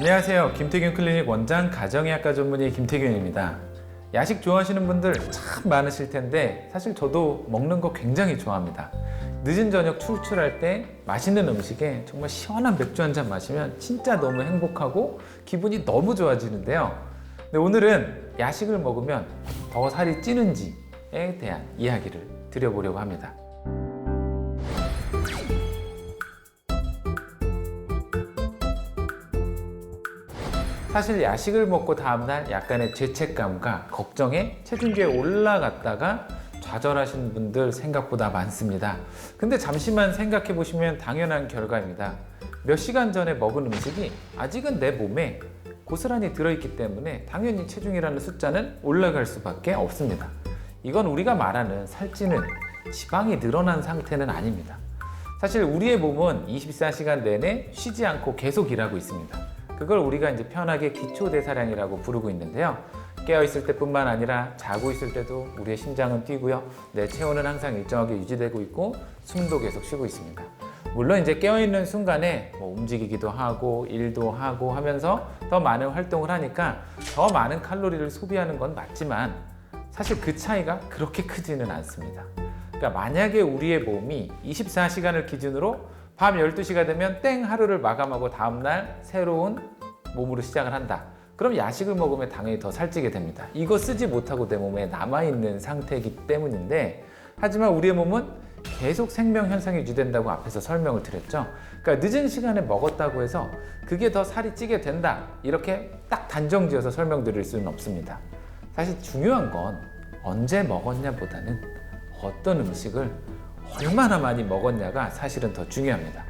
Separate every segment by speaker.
Speaker 1: 안녕하세요. 김태균 클리닉 원장 가정의학과 전문의 김태균입니다. 야식 좋아하시는 분들 참 많으실 텐데 사실 저도 먹는 거 굉장히 좋아합니다. 늦은 저녁 출출할 때 맛있는 음식에 정말 시원한 맥주 한 잔 마시면 진짜 너무 행복하고 기분이 너무 좋아지는데요. 근데 오늘은 야식을 먹으면 더 살이 찌는지에 대한 이야기를 드려보려고 합니다. 사실 야식을 먹고 다음날 약간의 죄책감과 걱정에 체중계에 올라갔다가 좌절하시는 분들 생각보다 많습니다. 근데 잠시만 생각해 보시면 당연한 결과입니다. 몇 시간 전에 먹은 음식이 아직은 내 몸에 고스란히 들어있기 때문에 당연히 체중이라는 숫자는 올라갈 수밖에 없습니다. 이건 우리가 말하는 살찌는 지방이 늘어난 상태는 아닙니다. 사실 우리의 몸은 24시간 내내 쉬지 않고 계속 일하고 있습니다. 그걸 우리가 이제 편하게 기초대사량이라고 부르고 있는데요. 깨어 있을 때뿐만 아니라 자고 있을 때도 우리의 심장은 뛰고요. 내 체온은 항상 일정하게 유지되고 있고 숨도 계속 쉬고 있습니다. 물론 이제 깨어 있는 순간에 뭐 움직이기도 하고 일도 하고 하면서 더 많은 활동을 하니까 더 많은 칼로리를 소비하는 건 맞지만 사실 그 차이가 그렇게 크지는 않습니다. 그러니까 만약에 우리의 몸이 24시간을 기준으로 밤 12시가 되면 땡 하루를 마감하고 다음날 새로운 몸으로 시작을 한다. 그럼 야식을 먹으면 당연히 더 살찌게 됩니다. 이거 쓰지 못하고 내 몸에 남아있는 상태이기 때문인데 하지만 우리의 몸은 계속 생명 현상이 유지된다고 앞에서 설명을 드렸죠. 그러니까 늦은 시간에 먹었다고 해서 그게 더 살이 찌게 된다. 이렇게 딱 단정지어서 설명드릴 수는 없습니다. 사실 중요한 건 언제 먹었냐보다는 어떤 음식을 얼마나 많이 먹었냐가 사실은 더 중요합니다.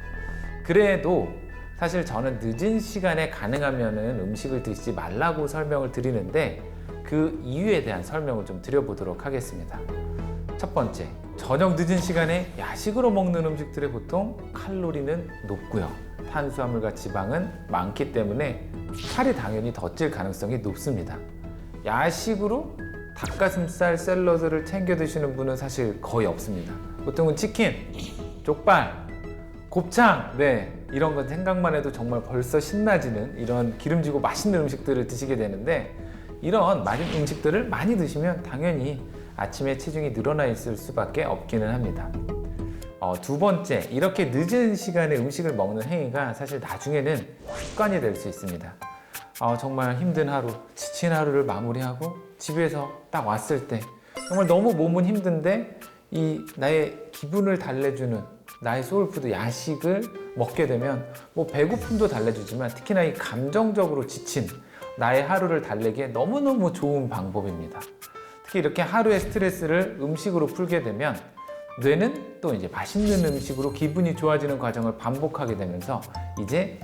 Speaker 1: 그래도 사실 저는 늦은 시간에 가능하면은 음식을 드시지 말라고 설명을 드리는데 그 이유에 대한 설명을 좀 드려보도록 하겠습니다. 첫 번째, 저녁 늦은 시간에 야식으로 먹는 음식들의 보통 칼로리는 높고요. 탄수화물과 지방은 많기 때문에 살이 당연히 더 찔 가능성이 높습니다. 야식으로 닭가슴살 샐러드를 챙겨 드시는 분은 사실 거의 없습니다. 보통은 치킨, 족발, 곱창, 네 이런 건 생각만 해도 정말 벌써 신나지는 이런 기름지고 맛있는 음식들을 드시게 되는데 이런 많은 음식들을 많이 드시면 당연히 아침에 체중이 늘어나 있을 수밖에 없기는 합니다. 어, 두 번째, 이렇게 늦은 시간에 음식을 먹는 행위가 사실 나중에는 습관이 될 수 있습니다. 어, 정말 힘든 하루, 지친 하루를 마무리하고 집에서 딱 왔을 때 정말 너무 몸은 힘든데 이 나의 기분을 달래주는 나의 소울푸드 야식을 먹게 되면 뭐 배고픔도 달래주지만 특히나 이 감정적으로 지친 나의 하루를 달래기에 너무너무 좋은 방법입니다. 특히 이렇게 하루의 스트레스를 음식으로 풀게 되면 뇌는 또 이제 맛있는 음식으로 기분이 좋아지는 과정을 반복하게 되면서 이제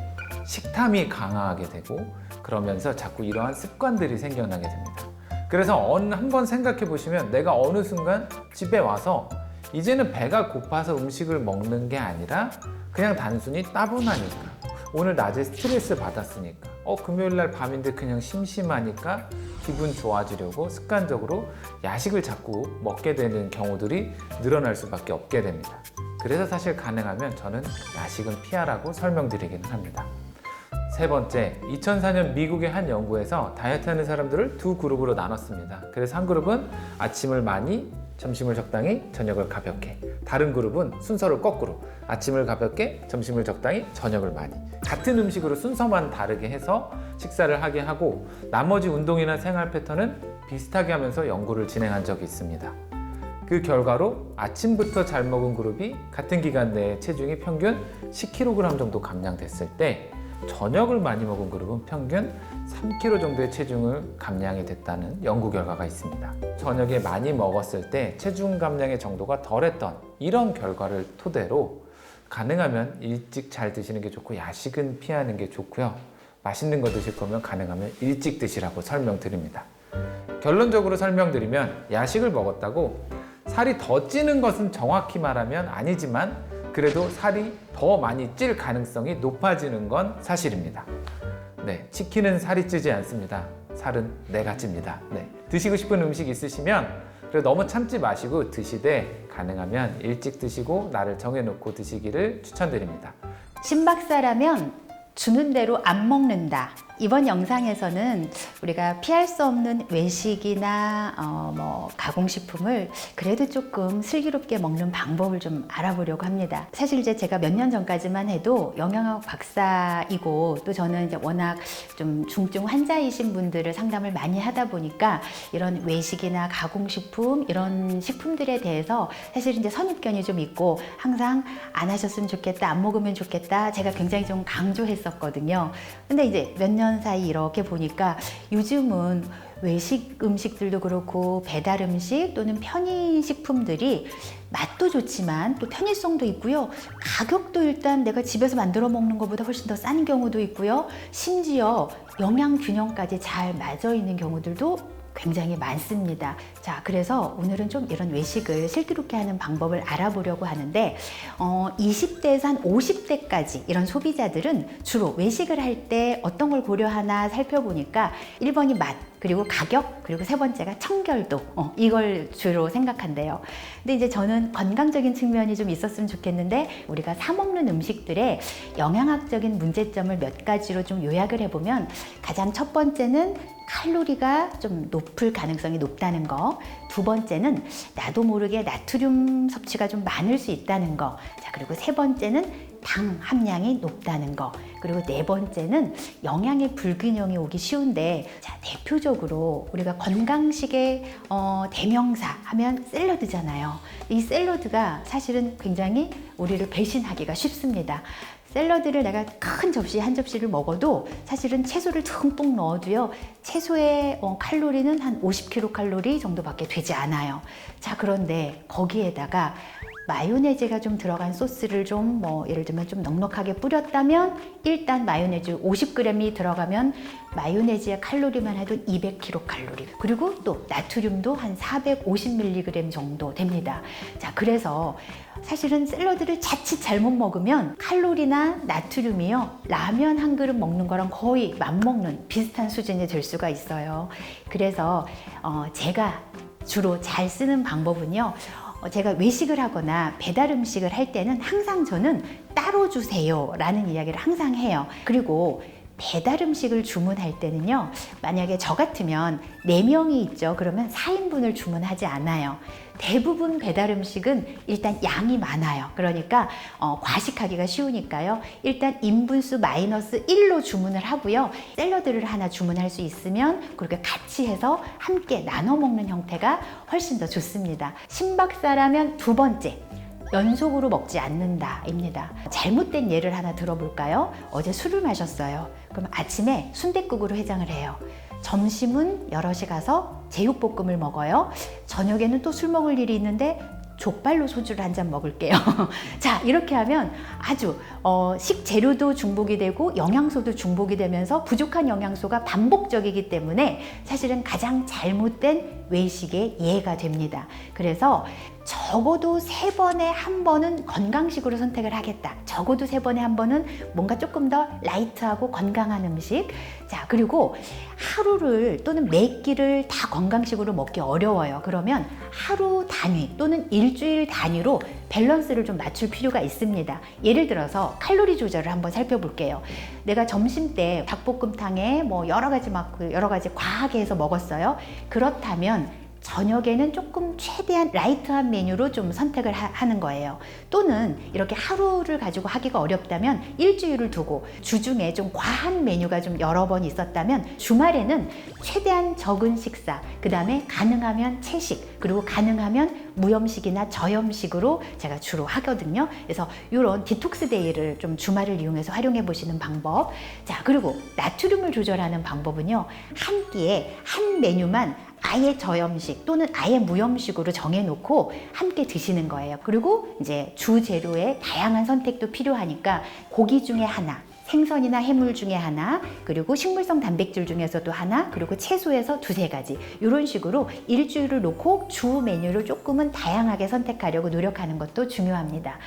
Speaker 1: 식탐이 강화하게 되고 그러면서 자꾸 이러한 습관들이 생겨나게 됩니다. 그래서 한번 생각해 보시면 내가 어느 순간 집에 와서 이제는 배가 고파서 음식을 먹는 게 아니라 그냥 단순히 따분하니까 오늘 낮에 스트레스 받았으니까 어 금요일 날 밤인데 그냥 심심하니까 기분 좋아지려고 습관적으로 야식을 자꾸 먹게 되는 경우들이 늘어날 수밖에 없게 됩니다. 그래서 사실 가능하면 저는 야식은 피하라고 설명드리기는 합니다. 세 번째, 2004년 미국의 한 연구에서 다이어트 하는 사람들을 두 그룹으로 나눴습니다. 그래서 한 그룹은 아침을 많이, 점심을 적당히, 저녁을 가볍게. 다른 그룹은 순서를 거꾸로 아침을 가볍게, 점심을 적당히, 저녁을 많이. 같은 음식으로 순서만 다르게 해서 식사를 하게 하고 나머지 운동이나 생활 패턴은 비슷하게 하면서 연구를 진행한 적이 있습니다. 그 결과로 아침부터 잘 먹은 그룹이 같은 기간 내에 체중이 평균 10kg 정도 감량됐을 때 저녁을 많이 먹은 그룹은 평균 3kg 정도의 체중을 감량이 됐다는 연구 결과가 있습니다. 저녁에 많이 먹었을 때 체중 감량의 정도가 덜했던 이런 결과를 토대로 가능하면 일찍 잘 드시는 게 좋고 야식은 피하는 게 좋고요. 맛있는 거 드실 거면 가능하면 일찍 드시라고 설명드립니다. 결론적으로 설명드리면 야식을 먹었다고 살이 더 찌는 것은 정확히 말하면 아니지만 그래도 살이 더 많이 찔 가능성이 높아지는 건 사실입니다. 네, 치킨은 살이 찌지 않습니다. 살은 내가 찝니다. 네, 드시고 싶은 음식 있으시면 그래 너무 참지 마시고 드시되 가능하면 일찍 드시고 날을 정해놓고 드시기를 추천드립니다.
Speaker 2: 신박사라면 주는 대로 안 먹는다. 이번 영상에서는 우리가 피할 수 없는 외식이나 어, 뭐 가공식품을 그래도 조금 슬기롭게 먹는 방법을 좀 알아보려고 합니다. 사실 이제 제가 몇 년 전까지만 해도 영양학 박사이고 또 저는 이제 워낙 좀 중증 환자이신 분들을 상담을 많이 하다 보니까 이런 외식이나 가공식품 이런 식품들에 대해서 사실 이제 선입견이 좀 있고 항상 안 하셨으면 좋겠다, 안 먹으면 좋겠다 제가 굉장히 좀 강조했었거든요. 근데 이제 몇년 사이 이렇게 보니까 요즘은 외식 음식들도 그렇고 배달 음식 또는 편의 식품들이 맛도 좋지만 또 편의성도 있고요. 가격도 일단 내가 집에서 만들어 먹는 것보다 훨씬 더 싼 경우도 있고요. 심지어 영양 균형까지 잘 맞아 있는 경우들도 굉장히 많습니다. 자, 그래서 오늘은 좀 이런 외식을 슬기롭게 하는 방법을 알아보려고 하는데, 어, 20대에서 한 50대까지 이런 소비자들은 주로 외식을 할 때 어떤 걸 고려하나 살펴보니까 1번이 맛, 그리고 가격, 그리고 세 번째가 청결도, 어, 이걸 주로 생각한대요. 근데 이제 저는 건강적인 측면이 좀 있었으면 좋겠는데, 우리가 사 먹는 음식들의 영양학적인 문제점을 몇 가지로 좀 요약을 해보면, 가장 첫 번째는 칼로리가 좀 높을 가능성이 높다는 거. 두 번째는 나도 모르게 나트륨 섭취가 좀 많을 수 있다는 거. 자, 그리고 세 번째는 당 함량이 높다는 거. 그리고 네 번째는 영양의 불균형이 오기 쉬운데, 자, 대표적으로 우리가 건강식의 어, 대명사 하면 샐러드잖아요. 이 샐러드가 사실은 굉장히 우리를 배신하기가 쉽습니다. 샐러드를 내가 큰 접시 한 접시를 먹어도 사실은 채소를 듬뿍 넣어도요 채소의 어, 칼로리는 한 50kcal 정도밖에 되지 않아요. 자 그런데 거기에다가 마요네즈가 좀 들어간 소스를 좀 뭐 예를 들면 좀 넉넉하게 뿌렸다면 일단 마요네즈 50g이 들어가면 마요네즈의 칼로리만 해도 200kcal 그리고 또 나트륨도 한 450mg 정도 됩니다. 자 그래서 사실은 샐러드를 자칫 잘못 먹으면 칼로리나 나트륨이요 라면 한 그릇 먹는 거랑 거의 맞먹는 비슷한 수준이 될 수가 있어요. 그래서 어, 제가 주로 잘 쓰는 방법은요. 어, 제가 외식을 하거나 배달 음식을 할 때는 항상 저는 따로 주세요 라는 이야기를 항상 해요. 그리고 배달 음식을 주문할 때는요, 만약에 저 같으면 4명이 있죠. 그러면 4인분을 주문하지 않아요. 대부분 배달 음식은 일단 양이 많아요. 그러니까 어, 과식하기가 쉬우니까요. 일단 인분수 마이너스 1로 주문을 하고요. 샐러드를 하나 주문할 수 있으면 그렇게 같이 해서 함께 나눠 먹는 형태가 훨씬 더 좋습니다. 신박사라면 두 번째. 연속으로 먹지 않는다입니다. 잘못된 예를 하나 들어볼까요? 어제 술을 마셨어요. 그럼 아침에 순댓국으로 해장을 해요. 점심은 여럿이 가서 제육볶음을 먹어요. 저녁에는 또 술 먹을 일이 있는데 족발로 소주를 한 잔 먹을게요. 자, 이렇게 하면 아주 어, 식재료도 중복이 되고 영양소도 중복이 되면서 부족한 영양소가 반복적이기 때문에 사실은 가장 잘못된 외식의 예가 됩니다. 그래서 적어도 세 번에 한 번은 건강식으로 선택을 하겠다. 적어도 세 번에 한 번은 뭔가 조금 더 라이트하고 건강한 음식. 자, 그리고 하루를 또는 몇 끼를 다 건강식으로 먹기 어려워요. 그러면 하루 단위 또는 일주일 단위로 밸런스를 좀 맞출 필요가 있습니다. 예를 들어서 칼로리 조절을 한번 살펴볼게요. 내가 점심 때 닭볶음탕에 뭐 여러 가지 막그 여러 가지 과하게 해서 먹었어요. 그렇다면 저녁에는 조금 최대한 라이트한 메뉴로 좀 선택을 하, 는 거예요. 또는 이렇게 하루를 가지고 하기가 어렵다면 일주일을 두고 주중에 좀 과한 메뉴가 좀 여러 번 있었다면 주말에는 최대한 적은 식사, 그 다음에 가능하면 채식, 그리고 가능하면 무염식이나 저염식으로 제가 주로 하거든요. 그래서 이런 디톡스 데이를 좀 주말을 이용해서 활용해 보시는 방법. 자, 그리고 나트륨을 조절하는 방법은요. 한 끼에 한 메뉴만 아예 저염식 또는 아예 무염식으로 정해놓고 함께 드시는 거예요. 그리고 이제 주 재료의 다양한 선택도 필요하니까 고기 중에 하나, 생선이나 해물 중에 하나, 그리고 식물성 단백질 중에서도 하나, 그리고 채소에서 두세 가지. 이런 식으로 일주일을 놓고 주 메뉴를 조금은 다양하게 선택하려고 노력하는 것도 중요합니다.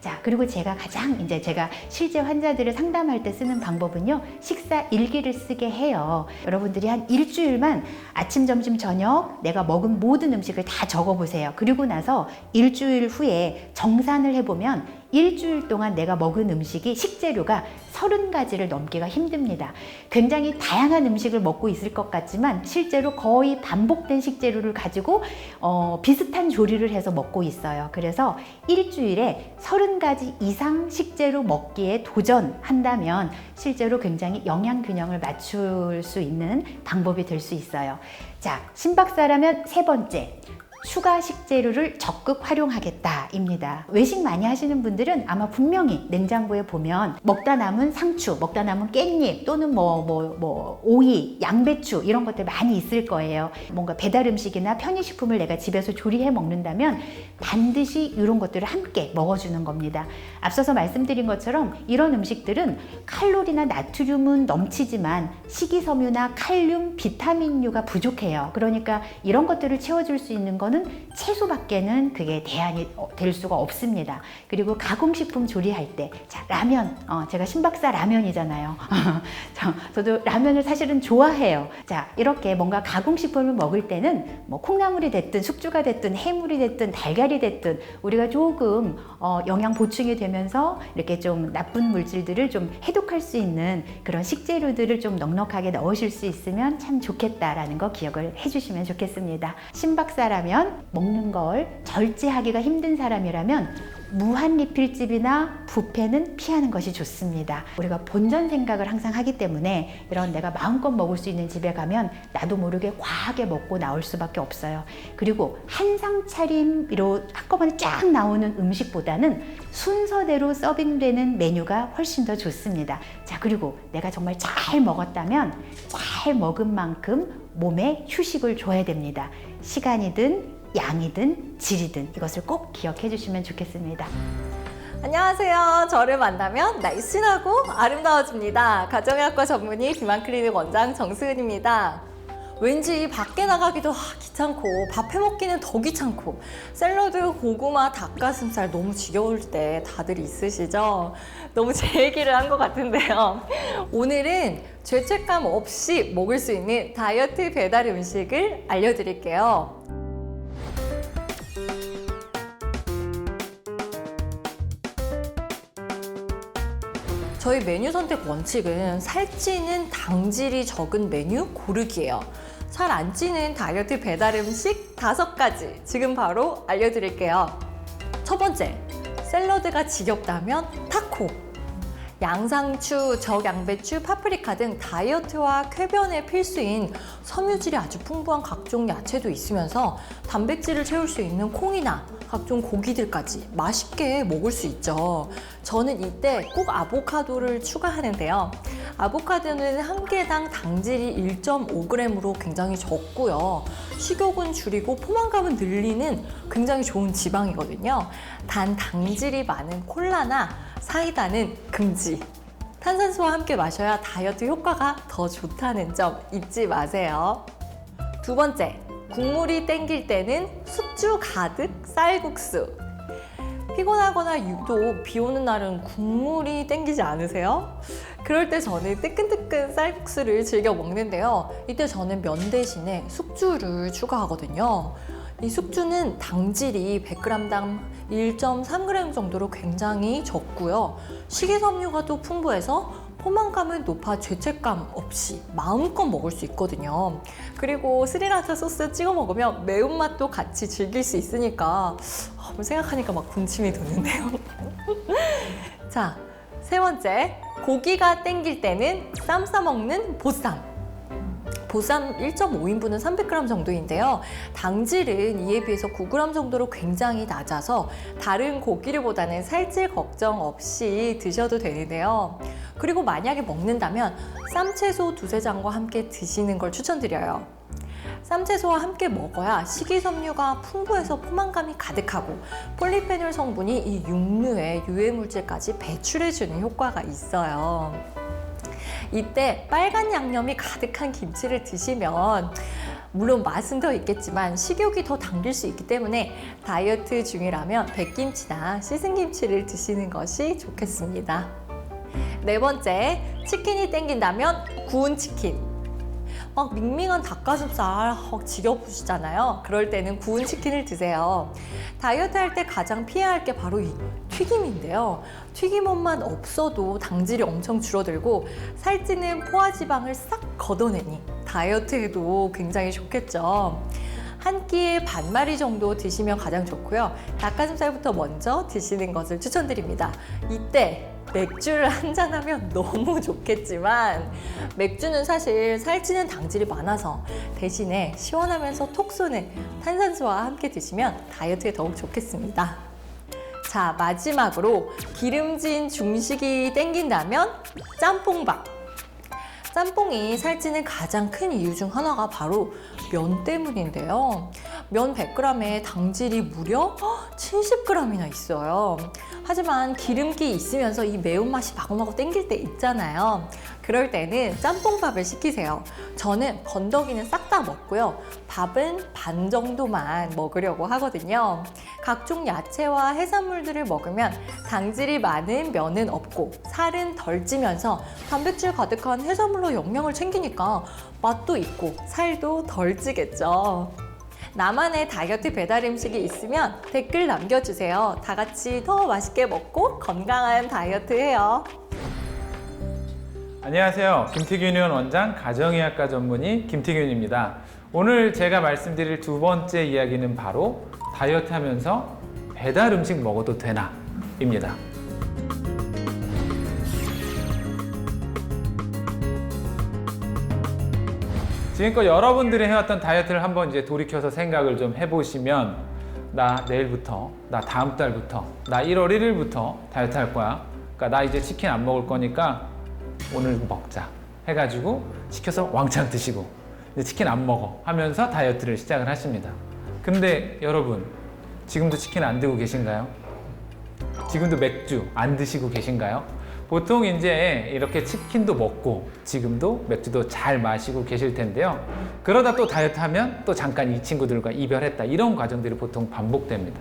Speaker 2: 자, 그리고 제가 가장 이제 제가 실제 환자들을 상담할 때 쓰는 방법은요, 식사 일기를 쓰게 해요. 여러분들이 한 일주일만 아침, 점심, 저녁 내가 먹은 모든 음식을 다 적어 보세요. 그리고 나서 일주일 후에 정산을 해보면 일주일 동안 내가 먹은 음식이 식재료가 30가지를 넘기가 힘듭니다. 굉장히 다양한 음식을 먹고 있을 것 같지만 실제로 거의 반복된 식재료를 가지고 어, 비슷한 조리를 해서 먹고 있어요. 그래서 일주일에 30가지 이상 식재료 먹기에 도전한다면 실제로 굉장히 영양 균형을 맞출 수 있는 방법이 될 수 있어요. 자, 신박사라면 세 번째. 추가 식재료를 적극 활용하겠다입니다. 외식 많이 하시는 분들은 아마 분명히 냉장고에 보면 먹다 남은 상추, 먹다 남은 깻잎 또는 뭐 뭐 뭐 오이, 양배추 이런 것들 많이 있을 거예요. 뭔가 배달 음식이나 편의식품을 내가 집에서 조리해 먹는다면 반드시 이런 것들을 함께 먹어주는 겁니다. 앞서서 말씀드린 것처럼 이런 음식들은 칼로리나 나트륨은 넘치지만 식이섬유나 칼륨, 비타민류가 부족해요. 그러니까 이런 것들을 채워줄 수 있는 거는 채소밖에는 그게 대안이 어, 될 수가 없습니다. 그리고 가공식품 조리할 때, 자, 라면, 어, 제가 신박사 라면이잖아요. 저, 저도 라면을 사실은 좋아해요. 자, 이렇게 뭔가 가공식품을 먹을 때는 뭐 콩나물이 됐든 숙주가 됐든 해물이 됐든 달걀이 됐든 우리가 조금 어, 영양 보충이 되면서 이렇게 좀 나쁜 물질들을 좀 해독할 수 있는 그런 식재료들을 좀 넉넉하게 넣으실 수 있으면 참 좋겠다라는 거 기억을 해주시면 좋겠습니다. 신박사라면 먹는 걸 절제하기가 힘든 사람이라면 무한 리필집이나 뷔페는 피하는 것이 좋습니다. 우리가 본전 생각을 항상 하기 때문에 이런 내가 마음껏 먹을 수 있는 집에 가면 나도 모르게 과하게 먹고 나올 수밖에 없어요. 그리고 한상 차림으로 한꺼번에 쫙 나오는 음식보다는 순서대로 서빙되는 메뉴가 훨씬 더 좋습니다. 자, 그리고 내가 정말 잘 먹었다면 잘 먹은 만큼 몸에 휴식을 줘야 됩니다. 시간이든 양이든 질이든 이것을 꼭 기억해 주시면 좋겠습니다.
Speaker 3: 안녕하세요. 저를 만나면 날씬하고 아름다워집니다. 가정의학과 전문의 비만클리닉 원장 정수은입니다. 왠지 밖에 나가기도 아, 귀찮고 밥 해먹기는 더 귀찮고 샐러드, 고구마, 닭가슴살 너무 지겨울 때 다들 있으시죠? 너무 제 얘기를 한 것 같은데요. 오늘은 죄책감 없이 먹을 수 있는 다이어트 배달 음식을 알려드릴게요. 저희 메뉴 선택 원칙은 살찌는 당질이 적은 메뉴 고르기예요. 살 안 찌는 다이어트 배달 음식 다섯 가지 지금 바로 알려드릴게요. 첫 번째, 샐러드가 지겹다면 타코. 양상추, 적양배추, 파프리카 등 다이어트와 쾌변에 필수인 섬유질이 아주 풍부한 각종 야채도 있으면서 단백질을 채울 수 있는 콩이나 각종 고기들까지 맛있게 먹을 수 있죠. 저는 이때 꼭 아보카도를 추가하는데요. 아보카도는 한 개당 당질이 1.5g으로 굉장히 적고요. 식욕은 줄이고 포만감은 늘리는 굉장히 좋은 지방이거든요. 단 당질이 많은 콜라나 사이다는 금지. 탄산수와 함께 마셔야 다이어트 효과가 더 좋다는 점 잊지 마세요. 두 번째, 국물이 땡길 때는 숙주 가득 쌀국수. 피곤하거나 유독 비 오는 날은 국물이 땡기지 않으세요? 그럴 때 저는 뜨끈뜨끈 쌀국수를 즐겨 먹는데요. 이때 저는 면 대신에 숙주를 추가하거든요. 이 숙주는 당질이 100g당 1.3g 정도로 굉장히 적고요. 식이섬유가 또 풍부해서 포만감은 높아 죄책감 없이 마음껏 먹을 수 있거든요. 그리고 스리라차 소스 찍어 먹으면 매운맛도 같이 즐길 수 있으니까 어, 생각하니까 막 군침이 도는데요. 자, 세 번째. 고기가 땡길 때는 쌈 싸먹는 보쌈. 보쌈 1.5인분은 300g 정도인데요. 당질은 이에 비해서 9g 정도로 굉장히 낮아서 다른 고기류보다는 살찔 걱정 없이 드셔도 되는데요. 그리고 만약에 먹는다면 쌈채소 두세 장과 함께 드시는 걸 추천드려요. 쌈채소와 함께 먹어야 식이섬유가 풍부해서 포만감이 가득하고 폴리페놀 성분이 이 육류의 유해물질까지 배출해주는 효과가 있어요. 이때 빨간 양념이 가득한 김치를 드시면 물론 맛은 더 있겠지만 식욕이 더 당길 수 있기 때문에 다이어트 중이라면 백김치나 씻은 김치를 드시는 것이 좋겠습니다. 네 번째, 치킨이 땡긴다면 구운 치킨. 막 밍밍한 닭가슴살 막 지겨우시잖아요. 그럴 때는 구운 치킨을 드세요. 다이어트 할 때 가장 피해야 할 게 바로 이 튀김인데요. 튀김옷만 없어도 당질이 엄청 줄어들고 살찌는 포화지방을 싹 걷어내니 다이어트에도 굉장히 좋겠죠. 한 끼에 반 마리 정도 드시면 가장 좋고요. 닭가슴살부터 먼저 드시는 것을 추천드립니다. 이때 맥주를 한잔 하면 너무 좋겠지만 맥주는 사실 살찌는 당질이 많아서 대신에 시원하면서 톡 쏘는 탄산수와 함께 드시면 다이어트에 더욱 좋겠습니다. 자, 마지막으로 기름진 중식이 땡긴다면 짬뽕밥. 짬뽕이 살찌는 가장 큰 이유 중 하나가 바로 면 때문인데요. 면 100g에 당질이 무려 70g이나 있어요. 하지만 기름기 있으면서 이 매운맛이 마구마구 땡길 때 있잖아요. 그럴 때는 짬뽕밥을 시키세요. 저는 건더기는 싹 다 먹고요. 밥은 반 정도만 먹으려고 하거든요. 각종 야채와 해산물들을 먹으면 당질이 많은 면은 없고 살은 덜 찌면서 단백질 가득한 해산물로 영양을 챙기니까 맛도 있고 살도 덜 찌겠죠. 나만의 다이어트 배달 음식이 있으면 댓글 남겨주세요. 다 같이 더 맛있게 먹고 건강한 다이어트 해요.
Speaker 1: 안녕하세요. 김태균 의원 원장 가정의학과 전문의 김태균입니다. 오늘 제가 말씀드릴 두 번째 이야기는 바로 다이어트 하면서 배달 음식 먹어도 되나? 입니다. 지금껏 여러분들이 해왔던 다이어트를 한번 이제 돌이켜서 생각을 좀 해보시면 나 내일부터, 나 다음 달부터, 나 1월 1일부터 다이어트 할 거야. 그러니까 나 이제 치킨 안 먹을 거니까 오늘 먹자 해가지고 시켜서 왕창 드시고 이제 치킨 안 먹어 하면서 다이어트를 시작을 하십니다. 근데 여러분 지금도 치킨 안 드고 계신가요? 지금도 맥주 안 드시고 계신가요? 보통 이제 이렇게 치킨도 먹고 지금도 맥주도 잘 마시고 계실 텐데요. 그러다 또 다이어트 하면 또 잠깐 이 친구들과 이별했다. 이런 과정들이 보통 반복됩니다.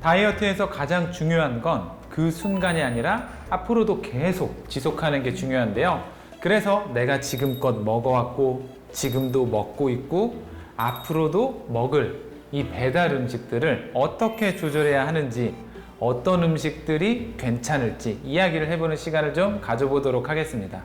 Speaker 1: 다이어트에서 가장 중요한 건 그 순간이 아니라 앞으로도 계속 지속하는 게 중요한데요. 그래서 내가 지금껏 먹어왔고 지금도 먹고 있고 앞으로도 먹을 이 배달 음식들을 어떻게 조절해야 하는지 어떤 음식들이 괜찮을지 이야기를 해보는 시간을 좀 가져보도록 하겠습니다.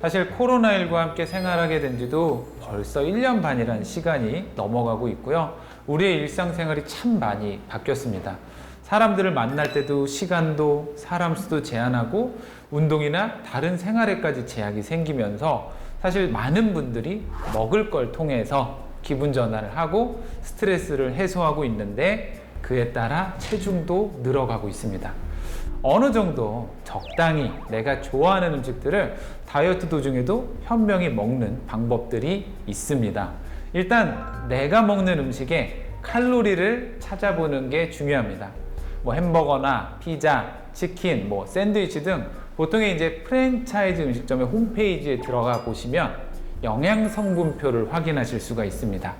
Speaker 1: 사실 코로나19와 함께 생활하게 된 지도 벌써 1년 반이라는 시간이 넘어가고 있고요. 우리의 일상생활이 참 많이 바뀌었습니다. 사람들을 만날 때도 시간도 사람 수도 제한하고 운동이나 다른 생활에까지 제약이 생기면서 사실 많은 분들이 먹을 걸 통해서 기분 전환을 하고 스트레스를 해소하고 있는데 그에 따라 체중도 늘어가고 있습니다. 어느 정도 적당히 내가 좋아하는 음식들을 다이어트 도중에도 현명히 먹는 방법들이 있습니다. 일단 내가 먹는 음식에 칼로리를 찾아보는 게 중요합니다. 뭐 햄버거나 피자, 치킨, 뭐 샌드위치 등 보통의 이제 프랜차이즈 음식점의 홈페이지에 들어가 보시면 영양 성분표를 확인하실 수가 있습니다.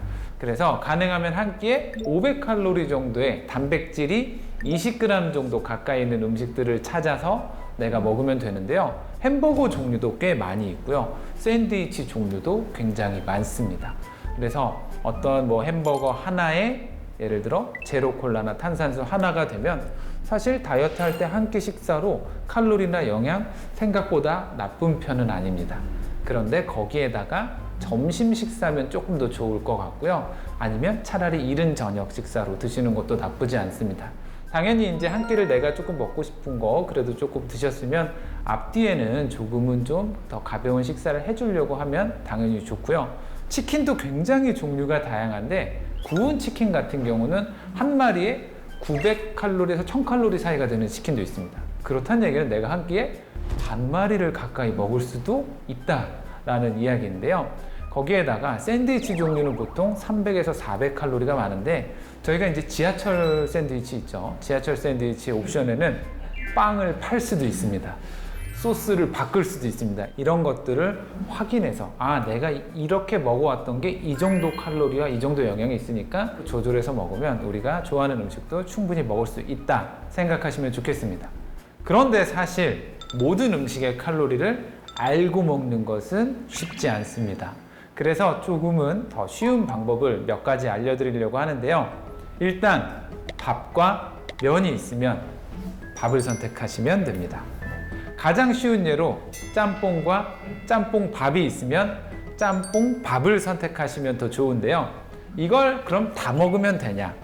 Speaker 1: 그래서 가능하면 한 끼에 500칼로리 정도의 단백질이 20g 정도 가까이 있는 음식들을 찾아서 내가 먹으면 되는데요. 햄버거 종류도 꽤 많이 있고요. 샌드위치 종류도 굉장히 많습니다. 그래서 어떤 뭐 햄버거 하나에 예를 들어 제로 콜라나 탄산수 하나가 되면 사실 다이어트 할 때 한 끼 식사로 칼로리나 영양 생각보다 나쁜 편은 아닙니다. 그런데 거기에다가 점심 식사면 조금 더 좋을 것 같고요. 아니면 차라리 이른 저녁 식사로 드시는 것도 나쁘지 않습니다. 당연히 이제 한 끼를 내가 조금 먹고 싶은 거 그래도 조금 드셨으면 앞뒤에는 조금은 좀 더 가벼운 식사를 해주려고 하면 당연히 좋고요. 치킨도 굉장히 종류가 다양한데 구운 치킨 같은 경우는 한 마리에 900칼로리에서 1000칼로리 사이가 되는 치킨도 있습니다. 그렇다는 얘기는 내가 한 끼에 반 마리를 가까이 먹을 수도 있다라는 이야기인데요. 거기에다가 샌드위치 종류는 보통 300에서 400칼로리가 많은데 저희가 이제 지하철 샌드위치 있죠. 지하철 샌드위치 옵션에는 빵을 팔 수도 있습니다. 소스를 바꿀 수도 있습니다. 이런 것들을 확인해서 아 내가 이렇게 먹어왔던 게 이 정도 칼로리와 이 정도 영양이 있으니까 조절해서 먹으면 우리가 좋아하는 음식도 충분히 먹을 수 있다 생각하시면 좋겠습니다. 그런데 사실 모든 음식의 칼로리를 알고 먹는 것은 쉽지 않습니다. 그래서 조금은 더 쉬운 방법을 몇 가지 알려드리려고 하는데요. 일단 밥과 면이 있으면 밥을 선택하시면 됩니다. 가장 쉬운 예로 짬뽕과 짬뽕 밥이 있으면 짬뽕 밥을 선택하시면 더 좋은데요. 이걸 그럼 다 먹으면 되냐?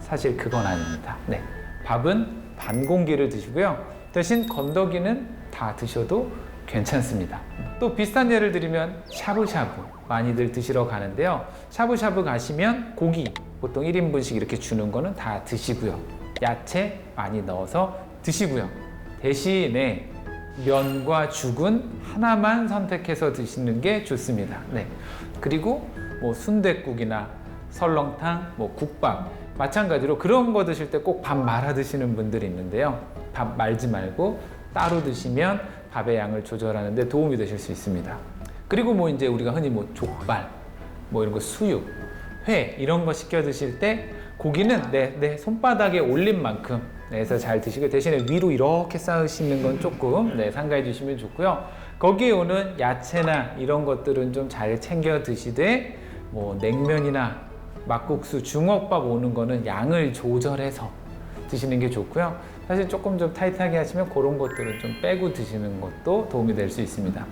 Speaker 1: 사실 그건 아닙니다. 네. 밥은 반 공기를 드시고요. 대신 건더기는 다 드셔도 괜찮습니다. 또 비슷한 예를 들면 샤브샤브 많이들 드시러 가는데요. 샤브샤브 가시면 고기 보통 1인분씩 이렇게 주는 거는 다 드시고요. 야채 많이 넣어서 드시고요. 대신에 면과 죽은 하나만 선택해서 드시는 게 좋습니다. 네. 그리고 뭐 순댓국이나 설렁탕, 뭐 국밥 마찬가지로 그런 거 드실 때 꼭 밥 말아 드시는 분들이 있는데요. 밥 말지 말고 따로 드시면 밥의 양을 조절하는 데 도움이 되실 수 있습니다. 그리고 뭐 이제 우리가 흔히 뭐 족발, 뭐 이런 거 수육, 회 이런 거 시켜 드실 때 고기는 내, 내 손바닥에 올린 만큼 내서 잘 드시고 대신에 위로 이렇게 쌓으시는 건 조금 네, 상가해 주시면 좋고요. 거기에 오는 야채나 이런 것들은 좀 잘 챙겨 드시되 뭐 냉면이나 막국수, 중업밥 오는 거는 양을 조절해서 드시는 게 좋고요. 사실 조금 좀 타이트하게 하시면 그런 것들은 좀 빼고 드시는 것도 도움이 될 수 있습니다.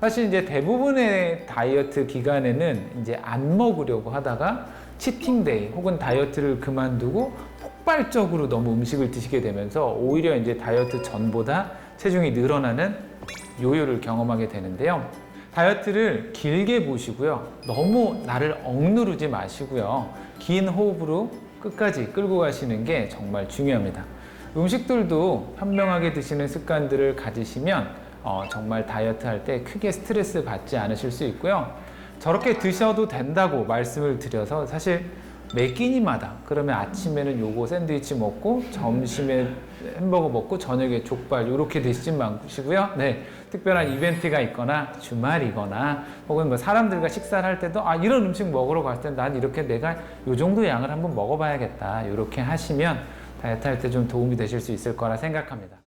Speaker 1: 사실 이제 대부분의 다이어트 기간에는 이제 안 먹으려고 하다가 치팅데이 혹은 다이어트를 그만두고 폭발적으로 너무 음식을 드시게 되면서 오히려 이제 다이어트 전보다 체중이 늘어나는 요요를 경험하게 되는데요. 다이어트를 길게 보시고요. 너무 나를 억누르지 마시고요. 긴 호흡으로 끝까지 끌고 가시는 게 정말 중요합니다. 음식들도 현명하게 드시는 습관들을 가지시면 어, 정말 다이어트 할 때 크게 스트레스 받지 않으실 수 있고요. 저렇게 드셔도 된다고 말씀을 드려서 사실 매 끼니마다 그러면 아침에는 요거 샌드위치 먹고 점심에 햄버거 먹고 저녁에 족발 이렇게 드시지 마시고요. 네, 특별한 이벤트가 있거나 주말이거나 혹은 뭐 사람들과 식사를 할 때도 아 이런 음식 먹으러 갈 때 난 이렇게 내가 요 정도 양을 한번 먹어봐야겠다 이렇게 하시면 다이어트 할 때 좀 도움이 되실 수 있을 거라 생각합니다.